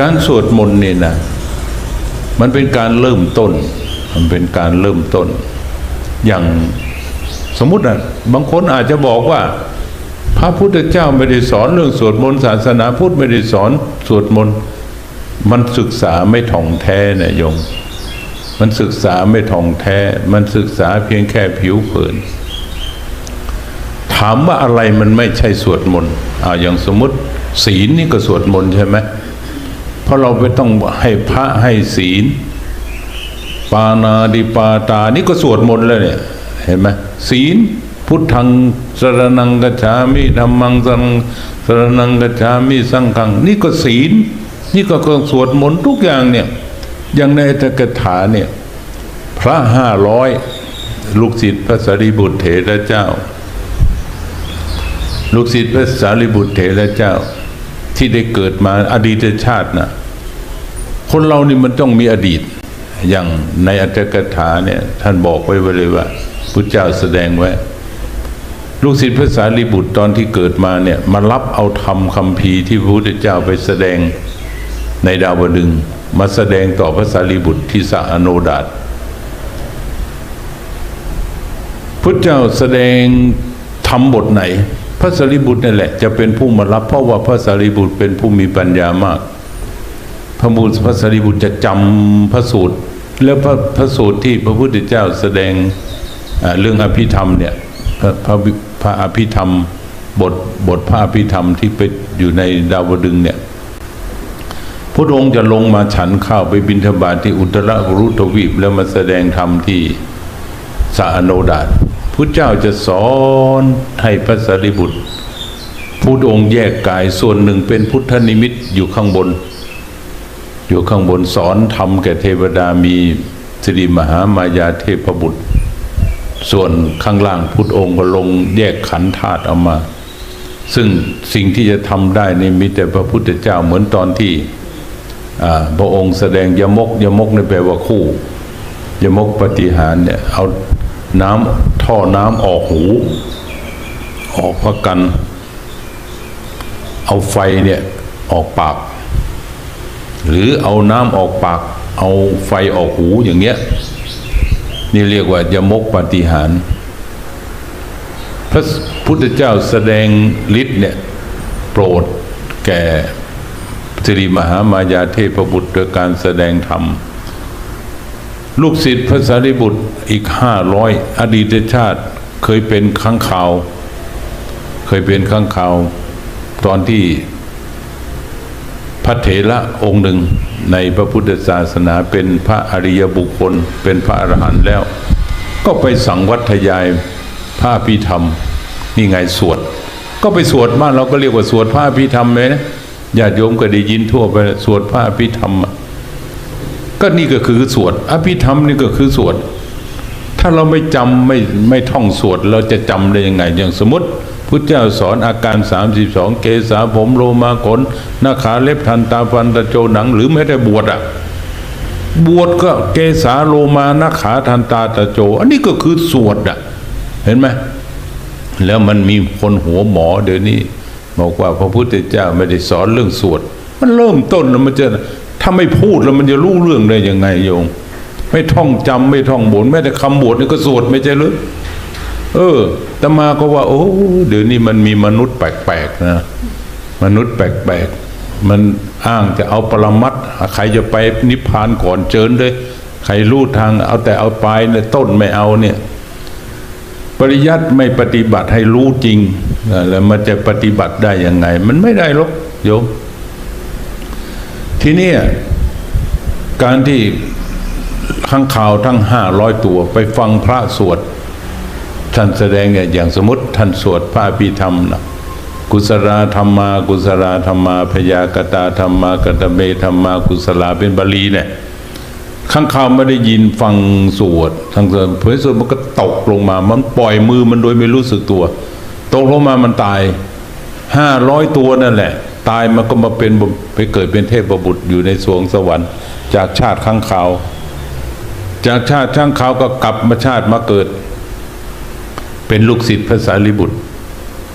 การสวดมนต์นี่นะมันเป็นการเริ่มต้น มันเป็นการเริ่มต้น อย่างสมมุตินะบางคนอาจจะบอกว่า พระพุทธเจ้าไม่ได้สอนเรื่องสวดมนต์ศาสนาพุทธไม่ได้สอนสวดมนต์มันศึกษาไม่ท่องแท้เนี่ยโยมมันศึกษาไม่ท่องแท้ มันศึกษาเพียงแค่ผิวเผิน ถามว่าอะไรมันไม่ใช่สวดมนต์อ่าอย่างสมมติศีลนี่ก็สวดมนต์ใช่ไหม ราะเราไปต้องให้พระให้ศีล ปานาดิปาตา นี่ก็สวดมนต์แล้วเนี่ย เห็นไหมศีล พุทธังสรนังกัจฉามิธรรมังสังสรนังกัจฉามิสังฆัง นี่ก็ศีล นี่ก็กสวดมนต์ทุกอย่างเนี่ย อย่างในอัตถกถาเนี่ย พระห้าร้อยลูกศิษย์พระสารีบุตรเถระเจ้า ลูกศิษย์พระสารีบุตรเถระเจ้า ที่ได้เกิดมาอดีตชาติน่ะ คนเรานี่มันต้องมีอดีต อย่างในอัตถกถาเนี่ยท่านบอกไว้เลยว่าพุทธเจ้าแสดงไว้ ลูกศิษย์พระสารีบุตรตอนที่เกิดมาเนี่ยมารับเอาธรรมคำพีที่พระพุทธเจ้าไปแสดงในดาวดึงมาแสดงต่อพระสารีบุตรที่สะอโนดาตพุทธเจ้าแสดงทำบทไหน พระสารีบุตรนั่นแหละ จะเป็นผู้มารับเพราะว่าพระสารีบุตรเป็นผู้มีปัญญามาก ระบุตรพระสารีบุตรจะจำพระสูตร แล้วพระพระสูตรที่พระพุทธเจ้าแสดงเรื่องอภิธรรมเนี่ยพระพระพระอภิธรรมบทบทพระอภิธรรมที่ไปอยู่ในดาวดึงเนี่ยพระองค์จะลงมาฉันข้าวไปบิณฑบาตที่อุตรรุทวีปแล้วมาแสดงธรรมที่สาโนดาตพระเจ้าจะสอนให้พระสารีบุตรพุทธองค์แยกกายส่วนหนึ่งเป็นพุทธนิมิตอยู่ข้างบน อยู่ข้างบนสอนธรรมแก่เทวดามีสิริมหามายาเทพบุตร ส่วนข้างล่างพุทธองค์ก็ลงแยกขันธาตุออกมา ซึ่งสิ่งที่จะทำได้นี่มีแต่พระพุทธเจ้าเหมือนตอนที่พระองค์แสดงยมกยมกนี่แปลว่าคู่ ยมกปฏิหารเนี่ยเอาน้ำท่อน้ำออกหู ออกพระกัน เอาไฟเนี่ยออกปาก หรือเอาน้ำออกปาก เอาไฟออกหูอย่างเงี้ย นี่เรียกว่ายมกปฏิหาร พระพุทธเจ้าแสดงฤทธิ์เนี่ยโปรดแก่สิริมหามายาเทพบุตรโดยการแสดงธรรม ลูกศิษย์พระสารีบุตรอีกห้าร้อยอดีตชาติเคยเป็นข้างข่าว เคยเป็นข้างข่าว ตอนที่ พระเถระองค์หนึ่งในพระพุทธศาสนาเป็นพระอริยบุคคล เป็นพระอรหันต์แล้ว ก็ไปสังวัตยายพระพิธรรม นี่ไงสวด ก็ไปสวดบ้านเราก็เรียกว่าสวดพระพิธรรมเลยนะญาติโยมก็ได้ยินทั่วไปสวดพระพิธรรม ก็นี่ก็คือสวด อภิธรรมนี่ก็คือสวด ถ้าเราไม่จำไม่ไม่ท่องสวดเราจะจำได้ยังไง อย่างสมมติ พุทธเจ้าสอนอาการ 32 เกษาผมโลมาขนหน้าขาเล็บทันตาฟันตะโจหนัง หรือแม้แต่บวชอะบวชก็เกษาโลมาหน้าขาทันตาตะโจ อันนี้ก็คือสวดอะเห็นไหมแล้วมันมีคนหัวหมอเดี๋ยวนี้บอกว่าพระพุทธเจ้าไม่ได้สอนเรื่องสวด มันเริ่มต้นแล้วมันจะถ้าไม่พูดแล้วมันจะรู้เรื่องได้ยังไงโยมไม่ท่องจำไม่ท่องบนแม้แต่คำบวชนี่ก็สวดไม่ใช่หรือ เออตมาก็ว่า โอ้เดี๋ยวนี้มันมีมนุษย์แปลกๆนะมนุษย์แปลกๆมันอ้างจะเอาปรมัตใครจะไปนิพพานก่อนเจิญเลยใครรู้ทางเอาแต่เอาปลายเนี่ยต้นไม่เอาเนี่ย ปริยัติไม่ปฏิบัติให้รู้จริงแล้วมันจะปฏิบัติได้ยังไง มันไม่ได้หรอกโยมทีนี้การที่ข้างข่าวทั้งห้าร้อยตัวไปฟังพระสวด ท่านแสดงเนี่ยอย่างสมมติท่านสวดพระอภิธรรมนะกุศลธรรมา กุศลธรรมาพยากตาธรรมากตเมธรรมากุศลาเป็นบาลีเนี่ยข้างข่าวไม่ได้ยินฟังสวดทางเสเผยสวดมันก็ตกลงมา มันปล่อยมือมันโดยไม่รู้สึกตัว ตกลงมามันตายห้าร้อยตัวนั่นแหละ ตายมันก็มาเป็นไปเกิดเป็นเทพบุตรอยู่ในสวงสวรรค์ จากชาติข้างข่าว จากชาติข้างข่าวก็กลับมาชาติมาเกิด เป็นลูกศิษย์พระสารีบุตร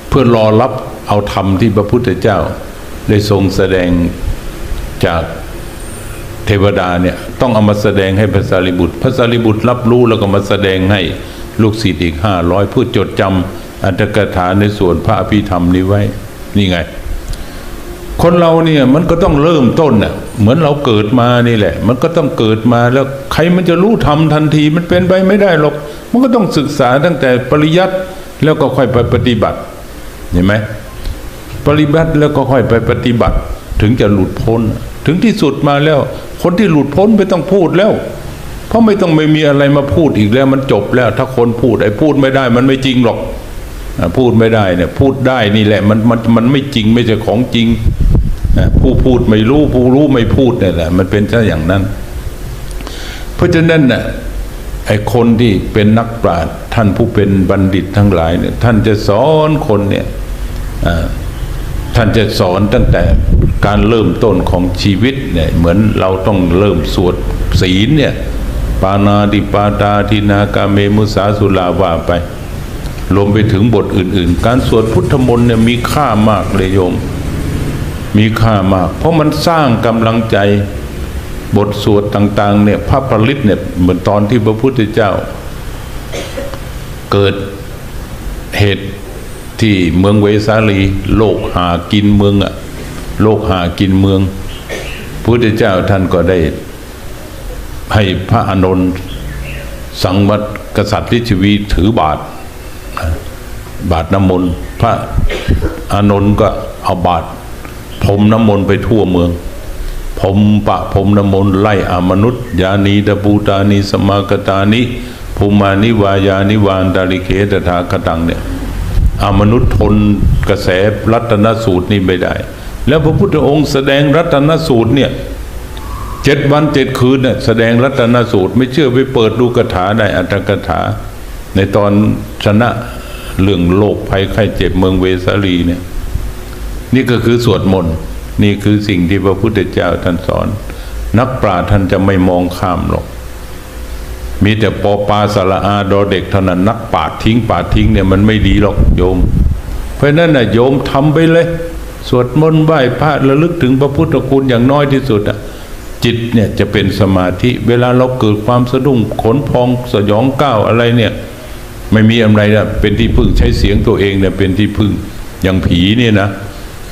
เพื่อรอรับเอาธรรมที่พระพุทธเจ้าได้ทรงแสดงจากเทวดาเนี่ยต้องเอามาแสดงให้พระสารีบุตร พระสารีบุตรรับรู้แล้วก็มาแสดงให้ลูกศิษย์อีกห้าร้อยเพื่อจดจำอัตถกถาในส่วนพระอภิธรรมนี้ไว้ นี่ไง คนเราเนี่ยมันก็ต้องเริ่มต้นน่ะเหมือนเราเกิดมานี่แหละ มันก็ต้องเกิดมาแล้วใครมันจะรู้ทำทันทีมันเป็นไปไม่ได้หรอก มันก็ต้องศึกษาตั้งแต่ปริยัติแล้วก็ค่อยไปปฏิบัติเห็นไหมปริบัติแล้วก็ค่อยไปปฏิบัติ ถึงจะหลุดพ้น ถึงที่สุดมาแล้ว คนที่หลุดพ้นไม่ต้องพูดแล้ว เพราะไม่ต้องไม่มีอะไรมาพูดอีกแล้วมันจบแล้ว ถ้าคนพูดไอ้พูดไม่ได้ มันไม่จริงหรอกพูดไม่ได้เนี่ยพูดได้นี่แหละมันมันมันไม่จริงไม่ใช่ของจริงผู้พูดไม่รู้ผู้รู้ไม่พูดนี่แหละ มันเป็นแค่อย่างนั้น เพราะฉะนั้นน่ะ ไอ้คนที่เป็นนักปราชญ์ท่านผู้เป็นบัณฑิตทั้งหลายเนี่ยท่านจะสอนคนเนี่ยท่านจะสอนตั้งแต่การเริ่มต้นของชีวิตเนี่ยเหมือนเราต้องเริ่มสวดศีลเนี่ยปานาติปาตาทินากาเมมุสาสุลาว่าไปรวมไปถึงบทอื่น ๆ การสวดพุทธมนต์เนี่ยมีค่ามากเลยโยม มีค่ามาก เพราะมันสร้างกำลังใจ บทสวดต่าง ๆ เนี่ยพระผลิตเนี่ยเหมือนตอนที่พระพุทธเจ้า เกิดเหตุที่เมืองเวสาลี โลกหากินเมืองอะโลกหากินเมือง พุทธเจ้าท่านก็ได้ ให้พระอานนท์สังวัตกษัตริย์ลิชวีถือบาท บาทน้ำมนต์พระอานนท์ก็เอาบาทพรมน้ำมนต์ไปทั่วเมือง พรมปะพรมน้ำมนต์ไล่อมนุษย์ยานีตะปูตานีสมากตานิภูมานิวายานิวานดาลิเคตถาคตังเนี่ยอมนุษย์ทนกระแสรัตนสูตรนี่ไม่ได้ แล้วพระพุทธองค์แสดงรัตนสูตรเนี่ยเจ็ดวันเจ็ดคืนเนี่ยแสดงรัตนสูตร ไม่เชื่อไปเปิดดูคาถาได้อัตถกถา ในตอนชนะเรื่องโรคภัยไข้เจ็บเมืองเวสาลีเนี่ยนี่ก็คือสวดมนต์ นี่คือสิ่งที่พระพุทธเจ้าท่านสอน นักปราชญ์ท่านจะไม่มองข้ามหรอก มีแต่ปอปาสละอาดอเด็กเท่านั้นนักปาดทิ้งปาดทิ้งเนี่ยมันไม่ดีหรอกโยม เพราะนั้นนะโยมทำไปเลย สวดมนต์ไหว้พระระลึกถึงพระพุทธคุณอย่างน้อยที่สุดอะจิตเนี่ยจะเป็นสมาธิ เวลาเราเกิดความสะดุ้งขนพองสยองก้าวอะไรเนี่ย ไม่มีอะไรนะเป็นที่พึ่งใช้เสียงตัวเองเนี่ยเป็นที่พึ่งอย่างผีเนี่ยนะ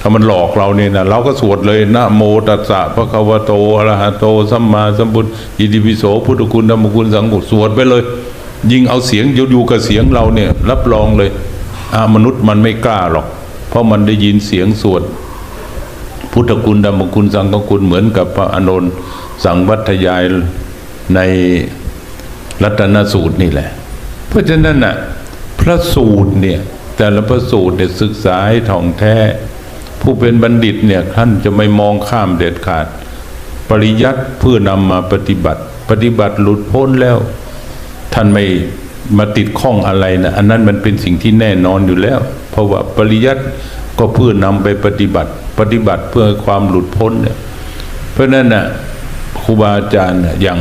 ถ้ามันหลอกเราเนี่ยนะเราก็สวดเลยนะโมตัสสะพระคะวะโตอะระหะโตสัมมาสัมพุทธอิติปิโสพุทธคุณธรรมคุณสังฆคุสวดไปเลย ยิงเอาเสียงอยู่กับเสียงเราเนี่ยรับรองเลยอามนุษย์มันไม่กล้าหรอก เพราะมันได้ยินเสียงสวดพุทธคุณธรรมคุณสังฆคุณเหมือนกับพระอานนท์สังวัตยายในรัตนสูตรนี่แหละ เพราะฉะนั้นน่ะพระสูตรเนี่ยแต่ละพระสูตรเนี่ยศึกษาให้ท่องแท้ ผู้เป็นบัณฑิตเนี่ยท่านจะไม่มองข้ามเด็ดขาด ปริยัติเพื่อนำมาปฏิบัติ ปฏิบัติหลุดพ้นแล้ว ท่านไม่มาติดข้องอะไรนะอันนั้นมันเป็นสิ่งที่แน่นอนอยู่แล้ว เพราะว่าปริยัติก็เพื่อนำไปปฏิบัติ ปฏิบัติเพื่อความหลุดพ้นเนี่ยเพราะนั้นน่ะครูบาอาจารย์อย่าง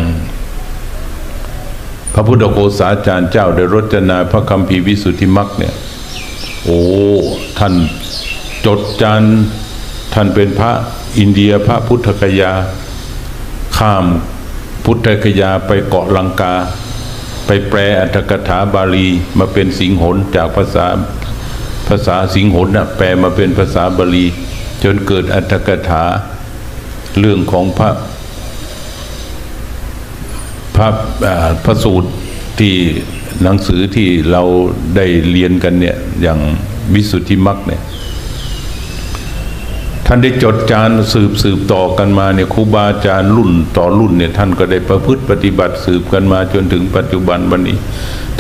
พระพุทธโฆษาจารย์เจ้าได้รจนาพระคัมภีวิสุทธิมรรคเนี่ย โอ้ ท่าน จดจานท่านเป็นพระอินเดียพระพุทธกยา ข้ามพุทธกยาไปเกาะลังกา ไปแปลอัตถกถาบาลีมาเป็นสิงหนจากภาษาภาษาสิงหนน่ะแปลมาเป็นภาษาบาลี จนเกิดอัตถกถา เรื่องของพระพระอ่าพระสูตรที่หนังสือที่เราได้เรียนกันเนี่ยอย่างวิสุทธิมรรคเนี่ย ท่านได้จดจานสืบสืบต่อกันมาเนี่ยครูบาอาจารย์รุ่นต่อรุ่นเนี่ยท่านก็ได้ประพฤติปฏิบัติสืบกันมาจนถึงปัจจุบันวันนี้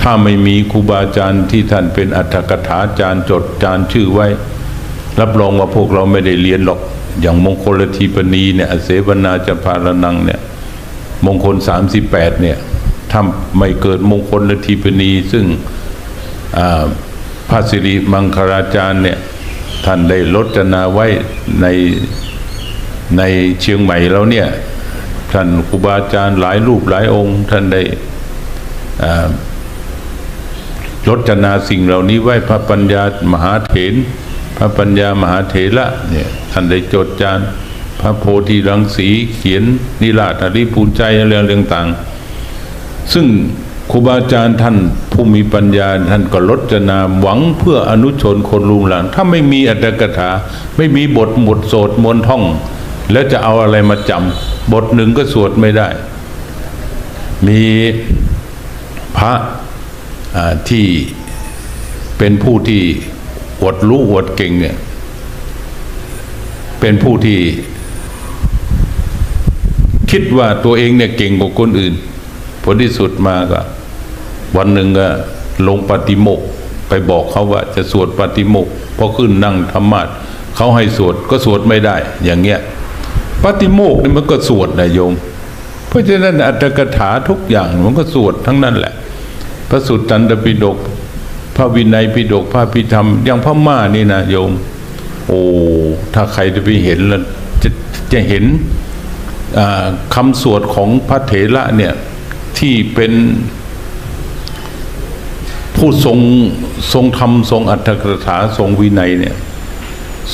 ถ้าไม่มีครูบาอาจารย์ที่ท่านเป็นอัตถกถาจารย์จดจานชื่อไว้ รับรองว่าพวกเราไม่ได้เรียนหรอก อย่างมงคลทีปณีเนี่ยเสวนาจพารนังเนี่ยมงคลสามสิบแปดเนี่ยถ้าไม่เกิดมงคลละทีปณีซึ่งอ่าพระสิริมังคลาจารย์เนี่ย ท่านได้ลดจนาไว้ในในเชียงใหม่แล้วเนี่ย ท่านครูบาอาจารย์หลายรูปหลายองค์ ท่านได้ลดจนาสิ่งเหล่านี้ไว้พระปัญญามหาเถรพระปัญญามหาเถระเนี่ยท่านได้จดจานพระโพธิรังสีเขียนนิราชอริภูใจอะไรเรื่องต่าง ซึ่ง ครูบาอาจารย์ท่านผู้มีปัญญาท่านก็ลดจนาหวังเพื่ออนุชนคนลุงหลานถ้าไม่มีอัตถกถา ไม่มีบทหมดโสดมนท่อง แล้วจะเอาอะไรมาจำบทหนึ่งก็สวดไม่ได้ มีพระที่เป็นผู้ที่อวดรู้อวดเก่งเนี่ยเป็นผู้ที่ คิดว่าตัวเองเนี่ยเก่งกว่าคนอื่น ผลที่สุดมาก็ วันหนึ่งก็ลงปฏิโมกไปบอกเขาว่าจะสวดปฏิโมกพอขึ้นนั่งธรรมาสเขาให้สวดก็สวดไม่ได้ อย่างเงี้ยปฏิโมกนี่มันก็สวดนะโยม เพราะฉะนั้นอัตถกถาทุกอย่างมันก็สวดทั้งนั้นแหละ พระสุตตันตปิฎกพระวินัยปิฎกพระพิธรรมอย่างพระม่านี่นะโยม โอ้ถ้าใครจะไปเห็นแล้วจะจะเห็นอ่าคำสวดของพระเถระเนี่ย ที่เป็นผู้ทรงทรงธรรมทรงอัตถกถาทรงวินัยเนี่ย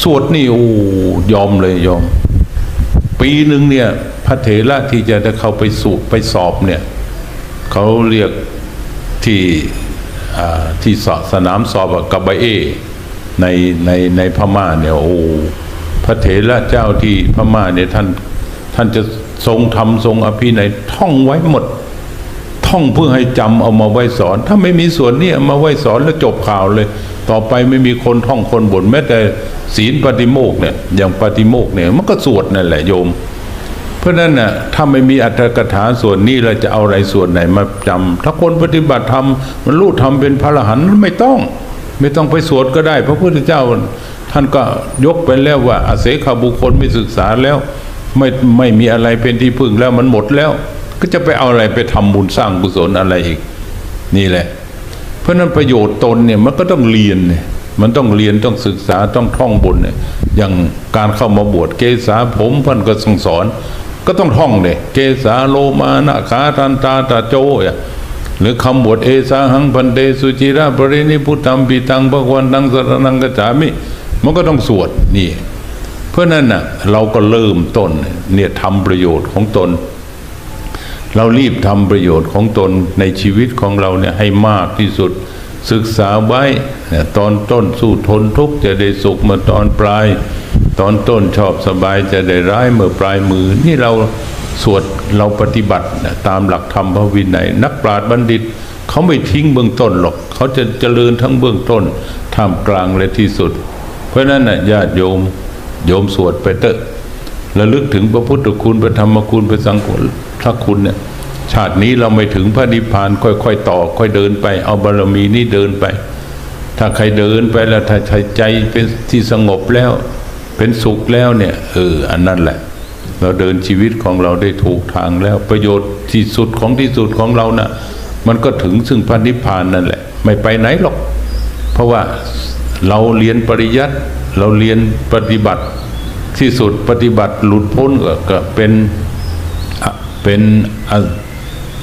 สวดนี่โอ้ยอมเลยยอม ปีหนึ่งเนี่ย พระเถระที่จะได้เข้าไปสูไปสอบเนี่ยเขาเรียกที่ที่สอบสนามสอบกับไบเอในในในพม่าเนี่ยโอ้พระเถระเจ้าที่พม่าเนี่ยท่านท่านจะทรงธรรมทรงอภินัยท่องไว้หมด ท่องเพื่อให้จำเอามาไว้สอน ถ้าไม่มีส่วนนี้มาไว้สอนแล้วจบข่าวเลย ต่อไปไม่มีคนท่องคนบ่นแม้แต่ศีลปฏิโมกเนี่ยอย่างปฏิโมกเนี่ยมันก็สวดนั่นแหละโยม เพราะฉะนั้นน่ะถ้าไม่มีอัตถกถาส่วนนี้เราจะเอาอะไรส่วนไหนมาจำถ้าคนปฏิบัติธรรมมันรู้ธรรมเป็นพระอรหันต์ไม่ต้อง ไม่ต้องไปสวดก็ได้ พระพุทธเจ้าท่านก็ยกไปแล้วว่าอาเสขบุคคลไม่ศึกษาแล้ว ไม่ไม่มีอะไรเป็นที่พึ่งแล้วมันหมดแล้ว ก็จะไปเอาอะไรไปทำบุญสร้างกุศลอะไรอีก นี่แหละ เพราะนั้นประโยชน์ตนเนี่ยมันก็ต้องเรียนเนี่ยมันต้องเรียนต้องศึกษาต้องท่องบนเนี่ยอย่างการเข้ามาบวชเกษาผมพันก็ส่งสอน ก็ต้องท่องเนี่ยเกษาโลมานะขาทันตาตาโจอะหรือคำบวชเอสาหังพันเตสุจิระปรินิพุตัมปิตังพระวันตังสรนังกจจามิ มันก็ต้องสวดนี่ เพราะนั้นน่ะเราก็เริ่มต้นเนี่ยทำประโยชน์ของตน เรารีบทำประโยชน์ของตนในชีวิตของเราเนี่ยให้มากที่สุด ศึกษาไว้ตอนต้นสู้ทนทุกข์จะได้สุขเมื่อตอนปลาย ตอนต้นชอบสบายจะได้ร้ายเมื่อปลายมือ นี่เราสวดเราปฏิบัติตามหลักธรรมพระวินัยนักปราชญ์บัณฑิตเขาไม่ทิ้งเบื้องต้นหรอก เขาจะเจริญทั้งเบื้องต้นท่ามกลางและที่สุด เพราะนั้นน่ะญาติโยมโยมสวดไปเถอะ ระลึกถึงพระพุทธคุณพระธรรมคุณพระสังฆคุณพระคุณเนี่ยชาตินี้เราไม่ถึงพระนิพพานค่อยๆต่อ ค่อยเดินไป เอาบารมีนี้เดินไป ถ้าใครเดินไปแล้วถ้าใจเป็นที่สงบแล้ว เป็นสุขแล้วเนี่ยเอออันนั้นแหละ เราเดินชีวิตของเราได้ถูกทางแล้วประโยชน์ที่สุดของที่สุดของเรานะ่ะมันก็ถึงซึ่งพระนิพพานนั่นแหละ ไม่ไปไหนหรอก เพราะว่าเราเรียนปริยัติเราเรียนปฏิบัติ ที่สุดปฏิบัติหลุดพ้นก็เป็นเป็น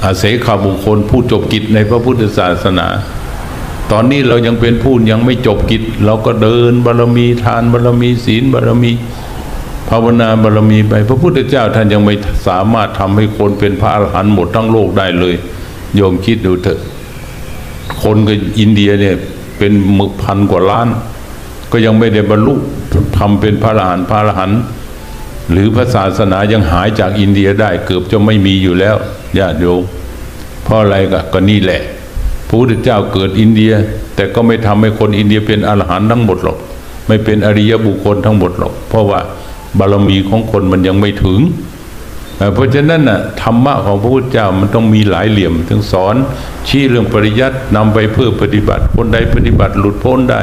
อาเสขาบุคคลผู้จบกิจในพระพุทธศาสนา ตอนนี้เรายังเป็นผู้ยังไม่จบกิจ เราก็เดินบารมีทานบารมีศีลบารมี ภาวนาบารมีไป พระพุทธเจ้าท่านยังไม่สามารถทำให้คนเป็นพระอรหันต์หมดทั้งโลกได้เลย โยมคิดดูเถอะ คนก็อินเดียเนี่ยเป็นหมึกพันกว่าล้าน ก็ยังไม่ได้บรรลุ ทำเป็นพระอรหันต์พระอรหันต์หรือพระศาสนายังหายจากอินเดียได้เกือบจะไม่มีอยู่แล้วญาติโยมเพราะอะไรก็ก็นี่แหละพระพุทธเจ้าเกิดอินเดีย แต่ก็ไม่ทำให้คนอินเดียเป็นอรหันต์ทั้งหมดหรอก ไม่เป็นอริยบุคคลทั้งหมดหรอก เพราะว่าบารมีของคนมันยังไม่ถึงเอ่เพราะฉะนั้นน่ะธรรมะของพระพุทธเจ้ามันต้องมีหลายเหลี่ยมถึงสอนชี้เรื่องปริยัตินำไปเพื่อปฏิบัติคนใดปฏิบัติหลุดพ้นได้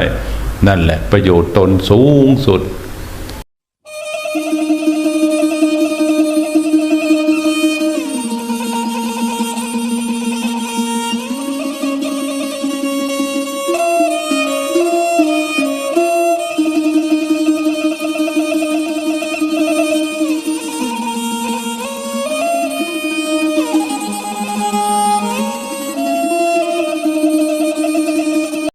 นั่นแหละประโยชน์ตนสูงสุด